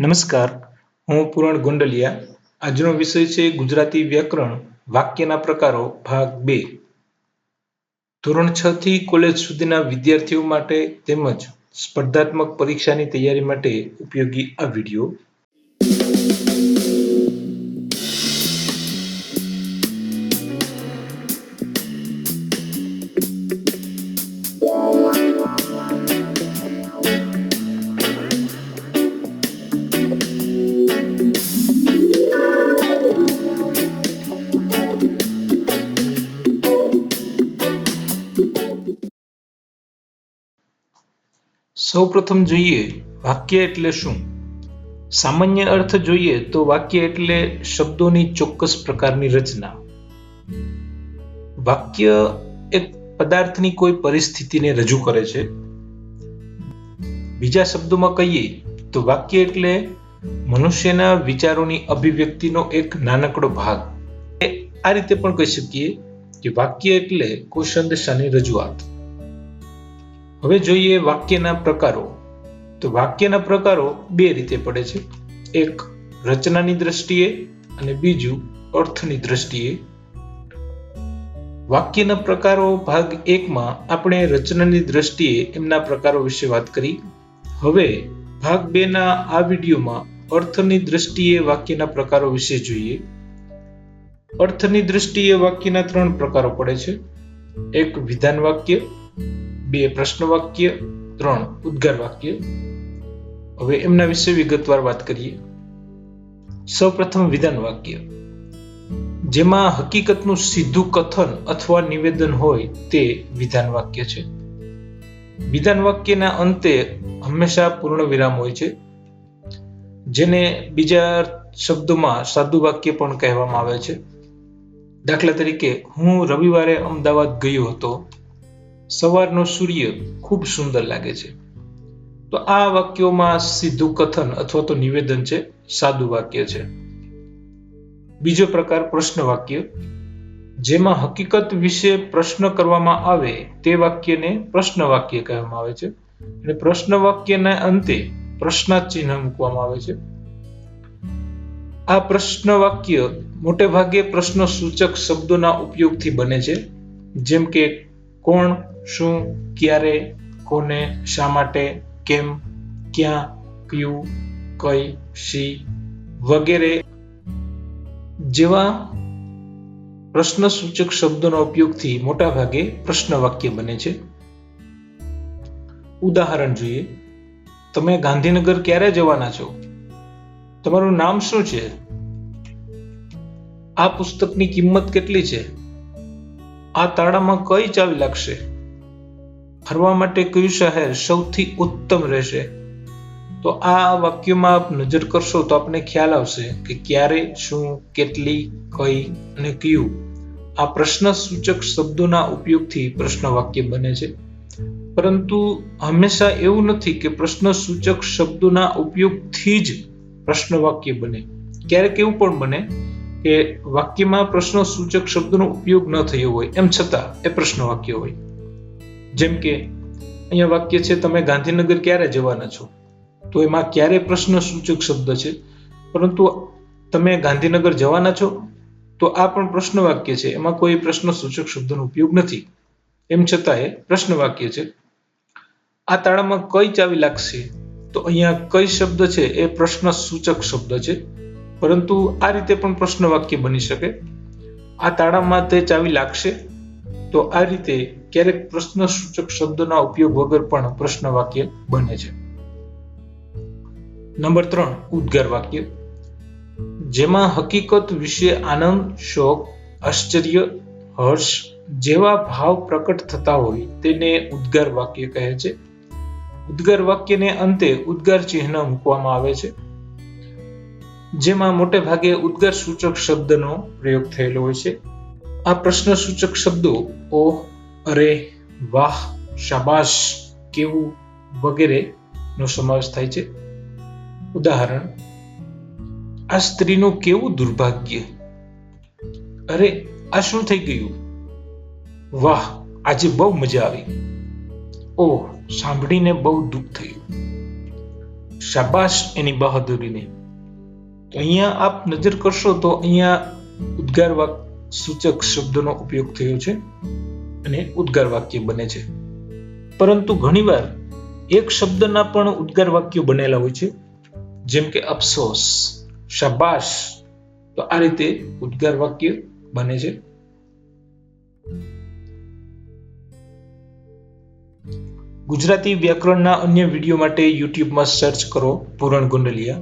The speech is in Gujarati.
નમસ્કાર, હું પૂરણ ગુંડલિયા. આજનો વિષય છે ગુજરાતી વ્યાકરણ, વાક્યના પ્રકારો, ભાગ બે. ધોરણ છ થી કોલેજ સુધીના વિદ્યાર્થીઓ માટે તેમજ સ્પર્ધાત્મક પરીક્ષાની તૈયારી માટે ઉપયોગી આ વીડિયો. સૌપ્રથમ જોઈએ વાક્ય એટલે શું? સામાન્ય અર્થ જોઈએ તો વાક્ય એટલે શબ્દોની ચોક્કસ પ્રકારની રચના. વાક્ય એક પદાર્થની કોઈ પરિસ્થિતિને રજૂ કરે છે. બીજા શબ્દોમાં કહીએ તો વાક્ય એટલે મનુષ્યના વિચારોની અભિવ્યક્તિનો એક નાનકડો ભાગ. આ રીતે પણ કહી શકીએ કે વાક્ય એટલે કોઈ રજૂઆત. હવે જોઈએ વાક્યના પ્રકારો. તો વાક્યના પ્રકારો બે રીતે પડે છે. એક, રચનાની દ્રષ્ટિએ અને બીજું, અર્થની દ્રષ્ટિએ. વાક્યના પ્રકારો ભાગ એકમાં આપણે રચનાની દ્રષ્ટિએ એમના પ્રકારો વિશે વાત કરી. હવે, ભાગ બેના આ વિડીયોમાં અર્થની દ્રષ્ટિએ વાક્યના પ્રકારો વિશે જોઈએ. અર્થની દ્રષ્ટિએ વાક્યના ત્રણ પ્રકારો પડે છે. એક, વિધાન વાક્ય. બે પ્રશ્ન વાક્ય ત્રણ ઉદ્ગાર વાક્ય હવે એમના વિશે વિગતવાર વાત કરીએ. સૌપ્રથમ વિધાન વાક્ય જેમાં હકીકતનું સીધું કથન અથવા નિવેદન હોય તે વિધાન વાક્ય છે. વિધાન વાક્યના અંતે હંમેશા પૂર્ણ વિરામ હોય છે, જેને બીજા શબ્દોમાં સાદું વાક્ય પણ કહેવામાં આવે છે. દાખલા તરીકે, હું રવિવારે અમદાવાદ ગયો હતો. સવારનો સૂર્ય ખૂબ સુંદર લાગે છે. તો આ વાક્યોમાં સીધું કથન અથવા તો નિવેદન છે, સાદું વાક્ય છે. બીજો પ્રકાર પ્રશ્ન વાક્ય, જેમાં હકીકત વિશે પ્રશ્ન કરવામાં આવે તે વાક્યને પ્રશ્ન વાક્ય કહેવામાં આવે છે અને પ્રશ્ન વાક્યના અંતે પ્રશ્નાર્થ ચિહ્ન મૂકવામાં આવે છે. આ પ્રશ્ન વાક્ય મોટે ભાગે પ્રશ્ન સૂચક શબ્દોના ઉપયોગથી બને છે, જેમ કે કોણ, શું, ક્યારે, કોને, શા માટે, કેમ, ક્યાં, કયું, કઈ, શી વગેરે જેવા પ્રશ્ન સૂચક શબ્દોના ઉપયોગથી મોટા ભાગે પ્રશ્ન વાક્ય બને છે. ઉદાહરણ જોઈએ. તમે ગાંધીનગર ક્યારે જવાના છો? તમારું નામ શું છે? આ પુસ્તકની કિંમત કેટલી છે? આ તાળામાં કઈ ચાવી લાગશે? ફરવા માટે કયું શહેર સૌથી ઉત્તમ રહેશે? તો આ વાક્યમાં આપ નજર કરશો તો આપને ખ્યાલ આવશે કે ક્યારે, શું, કેટલી, કઈ અને કયું. આ પ્રશ્ન સૂચક શબ્દોના ઉપયોગથી પ્રશ્ન વાક્ય બને છે. પરંતુ હંમેશા એવું નથી કે પ્રશ્ન સૂચક શબ્દોના ઉપયોગથી જ પ્રશ્ન વાક્ય બને. ક્યારેક એવું પણ બને કે વાક્યમાં પ્રશ્ન સૂચક શબ્દનો ઉપયોગ ન થયો હોય, એમ છતાં એ પ્રશ્ન વાક્ય હોય. જેમ કે, અહીંયા વાક્ય છે, તમે ગાંધીનગર ક્યારે જવાના છો? તો એમાં ક્યારે પ્રશ્ન સૂચક શબ્દ છે? પરંતુ તમે ગાંધીનગર જવાના છો? તો આ પણ પ્રશ્ન વાક્ય છે. એમાં કોઈ પ્રશ્ન સૂચક શબ્દનો ઉપયોગ નથી. એમ છતાં એ પ્રશ્ન વાક્ય છે. આ તાળામાં કઈ ચાવી લાગશે? તો અહીંયા કઈ શબ્દ છે? એ પ્રશ્ન સૂચક શબ્દ છે. પરંતુ આ રીતે પણ પ્રશ્ન વાક્ય બની શકે. આ તાળામાં તે ચાવી લાગશે? તો આ રીતે ક્યારેક પ્રશ્ન સૂચક શબ્દના ઉપયોગ વગર પણ પ્રશ્ન વાક્ય બને છે. નંબર ત્રણ, ઉદ્ગાર વાક્ય. જેમાં હકીકત વિશે આનંદ, શોક, આશ્ચર્ય, હર્ષ જેવા ભાવ પ્રકટ થતા હોય તેને ઉદ્ગાર વાક્ય કહે છે. ઉદ્ગાર વાક્યને અંતે ઉદ્ગાર ચિહ્ન મૂકવામાં આવે છે. જેમાં મોટે ભાગે ઉદ્ગાર સૂચક શબ્દનો પ્રયોગ થયેલો હોય છે. આ પ્રશ્ન સૂચક શબ્દો ઓહ, અરે, વાહ, શાબાશ, કેવું વગેરે નો સમાવેશ થાય છે. ઉદાહરણ, આ સ્ત્રીનું કેવું દુર્ભાગ્ય? અરે, આ શું થઈ ગયું? વાહ, આજે બહુ મજા આવી. ઓહ, સાંભળીને બહુ દુઃખ થયું. શાબાશ એની બહાદુરીને. અહીંયા આપ નજર કરશો તો અહીંયા ઉદ્ગાર વાક સૂચક શબ્દનો ઉપયોગ થયો છે અને ઉદ્ગાર વાક્ય બને છે. પરંતુ ઘણીવાર એક શબ્દના પણ ઉદ્ગાર વાક્યો બનેલા હોય છે. જેમ કે અફસોસ, શાબાશ, તો આ રીતે ઉદ્ગાર વાક્ય બને છે. ગુજરાતી વ્યાકરણના અન્ય વીડિયો માટે યુટ્યુબમાં સર્ચ કરો પૂરણ ગોંડલિયા.